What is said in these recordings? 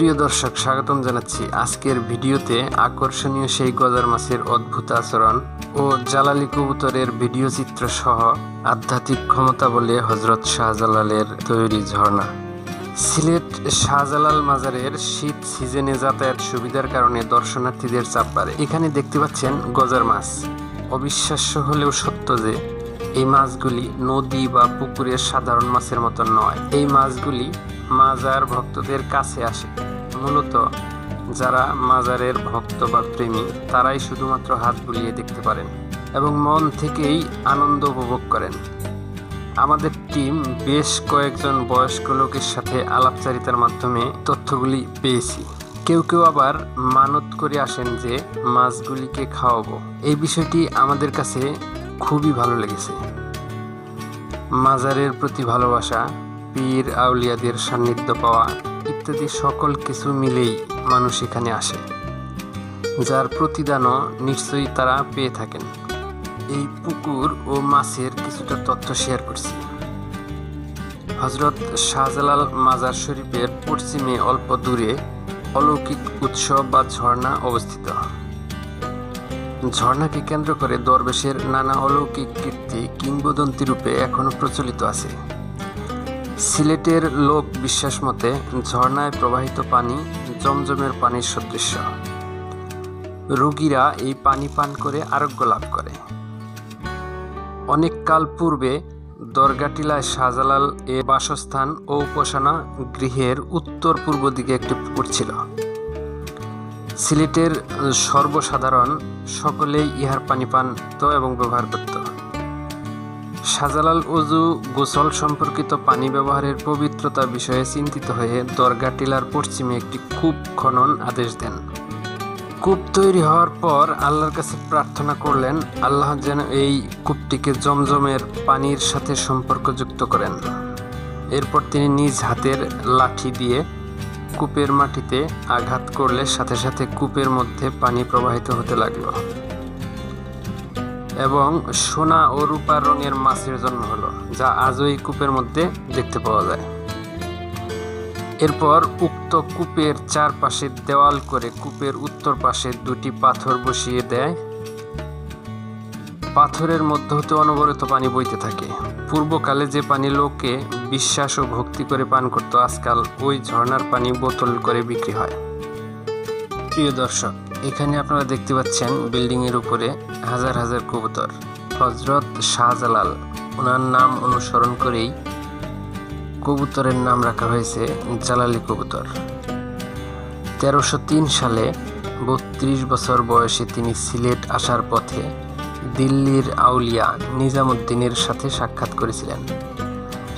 প্রিয় দর্শক, স্বাগতম জানাচ্ছি। আজকের ভিডিওতে আকর্ষণীয় সেই গজার মাছের অদ্ভুত আচরণ ও জালালি কবুতরের ভিডিও চিত্র সহ আধ্যাত্মিক ক্ষমতা বলে হজরত শাহজালালের তৈরি ঝর্ণা। সিলেট শাহজালাল মাজারের শীত সিজনে যাতায়াত সুবিধার কারণে দর্শনার্থীদের চাপ বাড়ে। এখানে দেখতে পাচ্ছেন গজার মাছ। অবিশ্বাস্য হলেও সত্য যে এই মাছগুলি নদী বা পুকুরের সাধারণ মাছের মতো নয়। এই মাছগুলি মাজার ভক্তদের কাছে আসে। মূলত যারা মাজারের ভক্ত বা প্রেমী, তারাই শুধুমাত্র হাত বুলিয়ে দেখতে পারেন এবং মন থেকেই আনন্দ উপভোগ করেন। আমাদের টিম বেশ কয়েকজন বয়স্ক লোকের সাথে আলাপচারিতার মাধ্যমে তথ্যগুলি পেয়েছি। কেউ কেউ আবার মানত করে আসেন যে, মাছগুলিকে খাওয়াবো। এই বিষয়টি আমাদের কাছে খুবই ভালো লেগেছে। মাজারের প্রতি ভালোবাসা পীর, আউলিয়াদের সান্নিধ্য পাওয়া ইত্যাদি সকল কিছু মিলেই মানুষ এখানে আসে। যার প্রতিদানও নিশ্চয়ই তারা পেয়ে থাকেন। এই পুকুর ও মাছের কিছুটা তথ্য শেয়ার করছি। হজরত শাহজালাল মাজার শরীফের পশ্চিমে অল্প দূরে অলৌকিক উৎসব বা ঝর্ণা অবস্থিত। ঝর্ণাকে কেন্দ্র করে দরবেশের নানা অলৌকিক কীর্তি কিংবদন্তি রূপে এখনও প্রচলিত আছে। সিলেটের লোক বিশ্বাস মতে ঝর্ণায় প্রবাহিত পানি জমজমের পানির সদৃশ্য। রোগীরা এই পানি পান করে আরোগ্য লাভ করে। অনেক কাল পূর্বে দরগাটিলায় শাহজালাল এ বাসস্থান ও উপাসনা গৃহের উত্তর পূর্ব দিকে একটি পুকুর ছিল। সিলেটের সর্বসাধারণ সকলেই ইহার পানি পানত এবং ব্যবহার করত। শাহজালাল অজু গোসল সম্পর্কিত পানি ব্যবহারের পবিত্রতা বিষয়ে চিন্তিত হয়ে দরগা টিলার পশ্চিমে একটি কূপ খনন আদেশ দেন। কূপ তৈরি হওয়ার পর আল্লাহর কাছে প্রার্থনা করলেন, আল্লাহ যেন এই কূপটিকে জমজমের পানির সাথে সম্পর্কযুক্ত করেন। এরপর তিনি নিজ হাতের লাঠি দিয়ে কূপের মাটিতে আঘাত করলে সাথে সাথে কূপের মধ্যে পানি প্রবাহিত হতে লাগল। এবং সোনা ও রূপার রঙের মাছের জন্ম হলো, যা আজও এই কূপের মধ্যে দেখতে পাওয়া যায়। এরপর উক্ত কূপের চারপাশে দেওয়াল করে কূপের উত্তর পাশে দুটি পাথর বসিয়ে দেয়। পাথরের মধ্য হতে অনবরত পানি বইতে থাকে। পূর্বকালে যে পানি লোকে বিশ্বাস ও ভক্তি করে পান করত, আজকাল ওই ঝর্ণার পানি বোতল করে বিক্রি হয়। প্রিয় দর্শক এখানে আপনারা দেখতে পাচ্ছেন বিল্ডিং এর উপরে হাজার হাজার কবুতর। হজরত শাহজালাল ওনার নাম অনুসরণ করেই কবুতরের নাম রাখা হয়েছে জালালি কবুতর। তেরোশো সালে বত্রিশ বছর বয়সে তিনি সিলেট আসার পথে দিল্লির আউলিয়া নিজামুদ্দিনের সাথে সাক্ষাৎ করেছিলেন।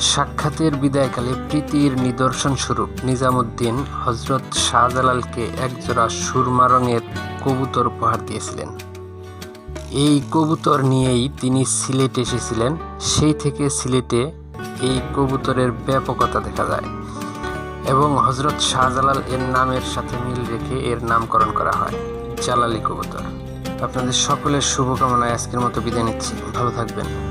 সাক্ষাতের বিদায়কালে প্রীতির নিদর্শন স্বরূপ নিজামুদ্দিন হজরত শাহজালালকে একজোড়া সুরমা রঙের কবুতর উপহার দিয়েছিলেন। এই কবুতর নিয়েই তিনি সিলেট এসেছিলেন। সেই থেকে সিলেটে এই কবুতরের ব্যাপকতা দেখা যায় এবং হজরত শাহজালাল এর নামের সাথে মিল রেখে এর নামকরণ করা হয় জালালি কবুতর। আপনাদের সকলের শুভকামনায় আজকের মতো বিদায় নিচ্ছি। ভালো থাকবেন।